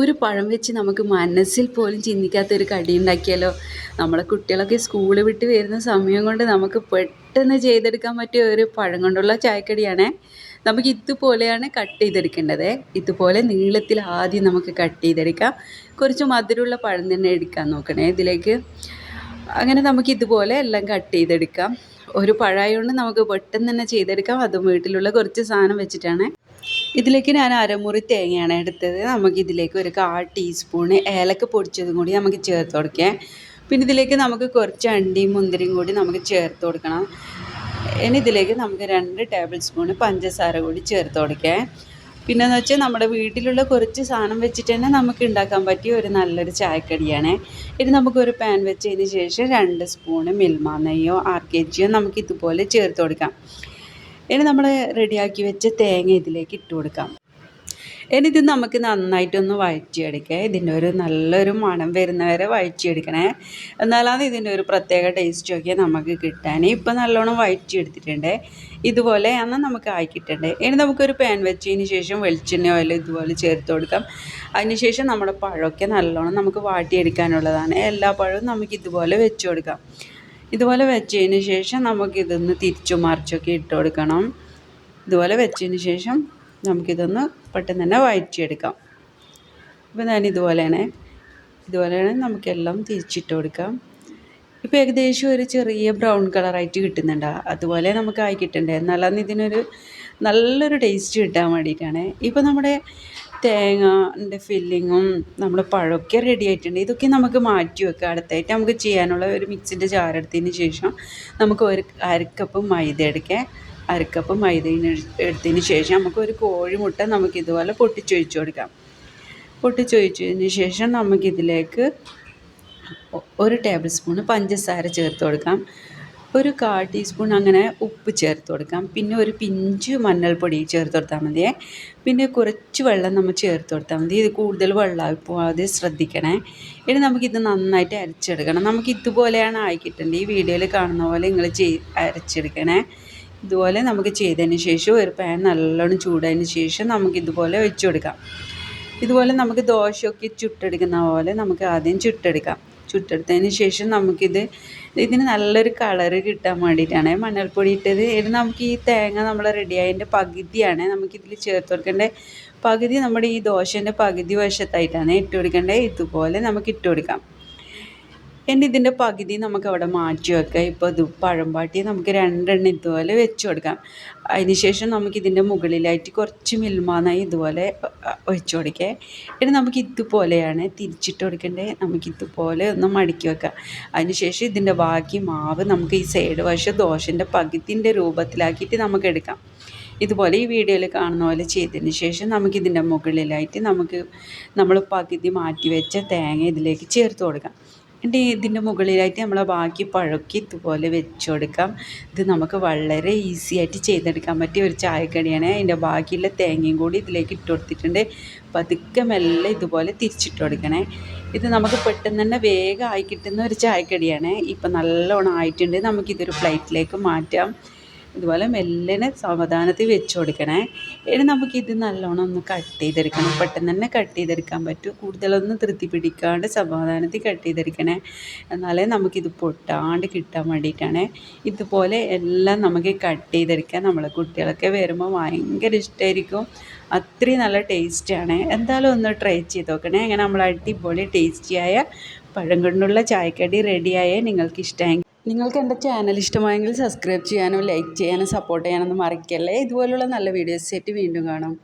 ഒരു പഴം വെച്ച് നമുക്ക് മനസ്സിൽ പോലും ചിന്തിക്കാത്തൊരു കടി ഉണ്ടാക്കിയാലോ? നമ്മളെ കുട്ടികളൊക്കെ സ്കൂൾ വിട്ട് വരുന്ന സമയം കൊണ്ട് നമുക്ക് പെട്ടെന്ന് ചെയ്തെടുക്കാൻ പറ്റിയ ഒരു പഴം കൊണ്ടുള്ള ചായക്കടിയാണ്. നമുക്ക് ഇതുപോലെയാണ് കട്ട് ചെയ്തെടുക്കേണ്ടത്. ഇതുപോലെ നീളത്തിൽ ആദ്യം നമുക്ക് കട്ട് ചെയ്തെടുക്കാം. കുറച്ച് മധുരമുള്ള പഴം തന്നെ എടുക്കാൻ നോക്കണേ ഇതിലേക്ക്. അങ്ങനെ നമുക്ക് ഇതുപോലെ എല്ലാം കട്ട് ചെയ്തെടുക്കാം. ഒരു പഴമായതുകൊണ്ട് നമുക്ക് പെട്ടെന്ന് തന്നെ ചെയ്തെടുക്കാം. അതും വീട്ടിലുള്ള കുറച്ച് സാധനം വെച്ചിട്ടാണ്. ഇതിലേക്ക് ഞാൻ അരമുറി തേങ്ങയാണ് എടുത്തത്. നമുക്ക് ഇതിലേക്ക് ഒരു കാൽ ടീസ്പൂണ് ഏലക്ക പൊടിച്ചതും കൂടി നമുക്ക് ചേർത്ത് കൊടുക്കാം. പിന്നെ ഇതിലേക്ക് നമുക്ക് കുറച്ച് അണ്ടിയും മുന്തിരിയും കൂടി നമുക്ക് ചേർത്ത് കൊടുക്കണം. ഇനി ഇതിലേക്ക് നമുക്ക് രണ്ട് ടേബിൾ സ്പൂൺ പഞ്ചസാര കൂടി ചേർത്ത് കൊടുക്കാം. പിന്നെന്ന് വെച്ചാൽ നമ്മുടെ വീട്ടിലുള്ള കുറച്ച് സാധനം വെച്ചിട്ട് തന്നെ നമുക്ക് ഉണ്ടാക്കാൻ പറ്റിയ ഒരു നല്ലൊരു ചായക്കടിയാണ്. ഇനി നമുക്കൊരു പാൻ വെച്ചതിന് ശേഷം രണ്ട് സ്പൂണ് മിൽമ നെയ്യോ ആർ കെ ജിയോ നമുക്ക് ഇതുപോലെ ചേർത്ത് കൊടുക്കാം. ഇനി നമ്മൾ റെഡിയാക്കി വെച്ച തേങ്ങ ഇതിലേക്ക് ഇട്ട് കൊടുക്കാം. ഇനി ഇത് നമുക്ക് നന്നായിട്ടൊന്ന് വഴറ്റിയെടുക്കുക ഇതിന്റെ ഒരു നല്ലൊരു മണം വരുന്നവരെ വഴറ്റിയെടുക്കണേ. എന്നാലാണ് ഇതിന്റെ ഒരു പ്രത്യേക ടേസ്റ്റൊക്കെ നമുക്ക് കിട്ടാൻ. ഇപ്പം നല്ലോണം വഴച്ചിയെടുത്തിട്ടുണ്ട് ഇതുപോലെ എന്നാൽ നമുക്ക് ആക്കിയിട്ടുണ്ട് ഇനി നമുക്കൊരു പാൻ വെച്ചതിന് ശേഷം വെളിച്ചെണ്ണ ഓയിൽ ഇതുപോലെ ചേർത്ത് കൊടുക്കാം. അതിനുശേഷം നമ്മുടെ പഴമൊക്കെ നല്ലോണം നമുക്ക് വാട്ടിയെടുക്കാനുള്ളതാണ്. എല്ലാ പഴവും നമുക്ക് ഇതുപോലെ വെച്ച് കൊടുക്കാം. ഇതുപോലെ വെച്ചതിന് ശേഷം നമുക്കിതൊന്ന് തിരിച്ചു മറിച്ചൊക്കെ ഇട്ട് കൊടുക്കണം. ഇതുപോലെ വെച്ചതിന് ശേഷം നമുക്കിതൊന്ന് പെട്ടെന്ന് തന്നെ വഴറ്റിയെടുക്കാം. അപ്പോൾ ഞാൻ ഇതുപോലെയാണ് ഇതുപോലെയാണ് നമുക്കെല്ലാം തിരിച്ചിട്ട് കൊടുക്കാം. ഇപ്പോൾ ഏകദേശം ഒരു ചെറിയ ബ്രൗൺ കളറായിട്ട് കിട്ടുന്നുണ്ട്. അതുപോലെ നമുക്ക് ആയി കിട്ടണ്ടേ? എന്നാലാണ് ഇതിനൊരു നല്ലൊരു ടേസ്റ്റ് കിട്ടാൻ വേണ്ടിയിട്ടാണ്. ഇപ്പോൾ നമ്മുടെ തേങ്ങന്റെ ഫില്ലിങ്ങും നമ്മൾ പഴമൊക്കെ റെഡി ആയിട്ടുണ്ട്. ഇതൊക്കെ നമുക്ക് മാറ്റി വെക്കാം. അടുത്തായിട്ട് നമുക്ക് ചെയ്യാനുള്ള ഒരു മിക്സിന്റെ ജാറെടുത്തതിന് ശേഷം നമുക്ക് ഒരു അരക്കപ്പ് മൈദ എടുക്കാം. അരക്കപ്പ് മൈദ എടുത്തതിന് ശേഷം നമുക്ക് ഒരു കോഴിമുട്ട നമുക്ക് ഇതുപോലെ പൊട്ടിച്ചൊഴിച്ച് കൊടുക്കാം. പൊട്ടിച്ചൊഴിച്ചതിന് ശേഷം നമുക്കിതിലേക്ക് ഒരു ടേബിൾ സ്പൂൺ പഞ്ചസാര ചേർത്ത് കൊടുക്കാം. ഒരു കാൽ ടീസ്പൂൺ അങ്ങനെ ഉപ്പ് ചേർത്ത് കൊടുക്കാം. പിന്നെ ഒരു പിഞ്ച് മഞ്ഞൾപ്പൊടി ചേർത്ത് കൊടുത്താൽ മതിയേ പിന്നെ കുറച്ച് വെള്ളം നമ്മൾ ചേർത്ത് കൊടുത്താൽ മതി. ഇത് കൂടുതൽ വെള്ളമായി പോകാതെ ശ്രദ്ധിക്കണേ. ഇനി നമുക്കിത് നന്നായിട്ട് അരച്ചെടുക്കണം. നമുക്ക് ഇതുപോലെയാണ് ആയിക്കിട്ടേണ്ടത് ഈ വീഡിയോയിൽ കാണുന്ന പോലെ നിങ്ങൾ ചെയ് അരച്ചെടുക്കണേ. ഇതുപോലെ നമുക്ക് ചെയ്തതിന് ശേഷം ഒരു പാൻ നല്ലോണം ചൂടായതിന് ശേഷം നമുക്ക് ഇതുപോലെ വെച്ച് കൊടുക്കാം. ഇതുപോലെ നമുക്ക് ദോശയൊക്കെ ചുട്ടെടുക്കുന്ന പോലെ നമുക്ക് ആദ്യം ചുട്ടെടുക്കാം. ചുട്ടെടുത്തതിന് ശേഷം നമുക്കിത് ഇതിന് നല്ലൊരു കളറ് കിട്ടാൻ വേണ്ടിയിട്ടാണ്. മണ്ണൽപ്പൊടി ഇട്ടത്. ഇത് നമുക്ക് ഈ തേങ്ങ നമ്മൾ റെഡിയായതിന്റെ പകുതിയാണ്. നമുക്കിതിൽ ചേർത്ത് കൊടുക്കേണ്ടത് പകുതി നമ്മുടെ ഈ ദോശേന്റെ പകുതി വശത്തായിട്ടാണ് ഇട്ട് കൊടുക്കേണ്ടത്. ഇതുപോലെ നമുക്ക് ഇട്ട് കൊടുക്കാം. ഇനി ഇതിന്റെ പകുതി നമുക്ക് അവിടെ മാറ്റി വെക്കാം ഇപ്പോൾ ഇത് പഴംപാട്ടി നമുക്ക് രണ്ടെണ്ണം ഇതുപോലെ വെച്ച് കൊടുക്കാം. അതിനുശേഷം നമുക്ക് ഇതിന്റെ മുകളിലായിട്ട് കുറച്ച് മിൽമാനായി ഇതുപോലെ വെച്ച് കൊടുക്കേ. ഇനി നമുക്ക് ഇതുപോലെയാണ് തിരിച്ചിട്ട് കൊടുക്കേണ്ടത് നമുക്ക് ഇതുപോലെ ഒന്ന് മടക്കി വെക്കാം. അതിനുശേഷം ഇതിന്റെ ബാക്കി മാവ് നമുക്ക് ഈ സൈഡ് വശം ദോശന്റെ പകുതിന്റെ രൂപത്തിലാക്കിയിട്ട് നമുക്ക് എടുക്കാം. ഇതുപോലെ ഈ വീഡിയോയിൽ കാണുന്ന പോലെ ചെയ്തതിന് ശേഷം നമുക്കിതിന്റെ മുകളിലായിട്ട് നമുക്ക് നമ്മൾ പകുതി മാറ്റി വെച്ച തേങ്ങ ഇതിലേക്ക് ചേർത്ത് കൊടുക്കാം. എന്നിട്ട് ഇതിന്റെ മുകളിലായിട്ട് നമ്മൾ ബാക്കി പഴക്കി ഇതുപോലെ വെച്ച് കൊടുക്കാം ഇത് നമുക്ക് വളരെ ഈസി ആയിട്ട് ചെയ്തെടുക്കാൻ പറ്റിയ ഒരു ചായക്കടിയാണ്. അതിന്റെ ബാക്കിയുള്ള തേങ്ങയും കൂടി ഇതിലേക്ക് ഇട്ട് കൊടുത്തിട്ടുണ്ട്. പതുക്കെ മെല്ലെ ഇതുപോലെ തിരിച്ചിട്ട് കൊടുക്കണേ. ഇത് നമുക്ക് പെട്ടെന്ന് തന്നെ വേഗം ആയി കിട്ടുന്ന ഒരു ചായക്കടിയാണ്. ഇപ്പം നല്ലോണം ആയിട്ടുണ്ട്. നമുക്കിതൊരു പ്ലേറ്റിലേക്ക് മാറ്റാം. ഇതുപോലെ മെല്ലനെ സാവധാനത്തിൽ വെച്ച് കൊടുക്കണേ. ഇനി ഇത് നല്ലോണം ഒന്ന് കട്ട് ചെയ്തെടുക്കണം. പെട്ടെന്ന് തന്നെ കട്ട് ചെയ്തെടുക്കാൻ പറ്റും. കൂടുതലൊന്നും ധൃതി പിടിക്കാണ്ട് സമാധാനത്തിൽ കട്ട് ചെയ്തെടുക്കണേ. എന്നാലേ നമുക്കിത് പൊട്ടാണ്ട് കിട്ടാൻ വേണ്ടിയിട്ടാണ്. ഇതുപോലെ എല്ലാം നമുക്ക് കട്ട് ചെയ്തെടുക്കാൻ നമ്മളെ കുട്ടികളൊക്കെ വരുമ്പോൾ ഭയങ്കര ഇഷ്ടമായിരിക്കും അത്രയും നല്ല ടേസ്റ്റാണ് എന്തായാലും ഒന്ന് ട്രൈ ചെയ്ത് നോക്കണേ. അങ്ങനെ നമ്മൾ അടിപൊളി ടേസ്റ്റിയായ പഴം കൊണ്ടുള്ള ചായക്കടി റെഡിയായ നിങ്ങൾക്ക് ഇഷ്ടമെങ്കിൽ നിങ്ങൾക്ക് എന്റെ ചാനൽ ഇഷ്ടമായെങ്കിൽ സബ്സ്ക്രൈബ് ചെയ്യാനും ലൈക്ക് ചെയ്യാനും സപ്പോർട്ട് ചെയ്യാനൊന്നും മറക്കല്ലേ? ഇതുപോലുള്ള നല്ല വീഡിയോസ് ആയിട്ട് വീണ്ടും കാണാം.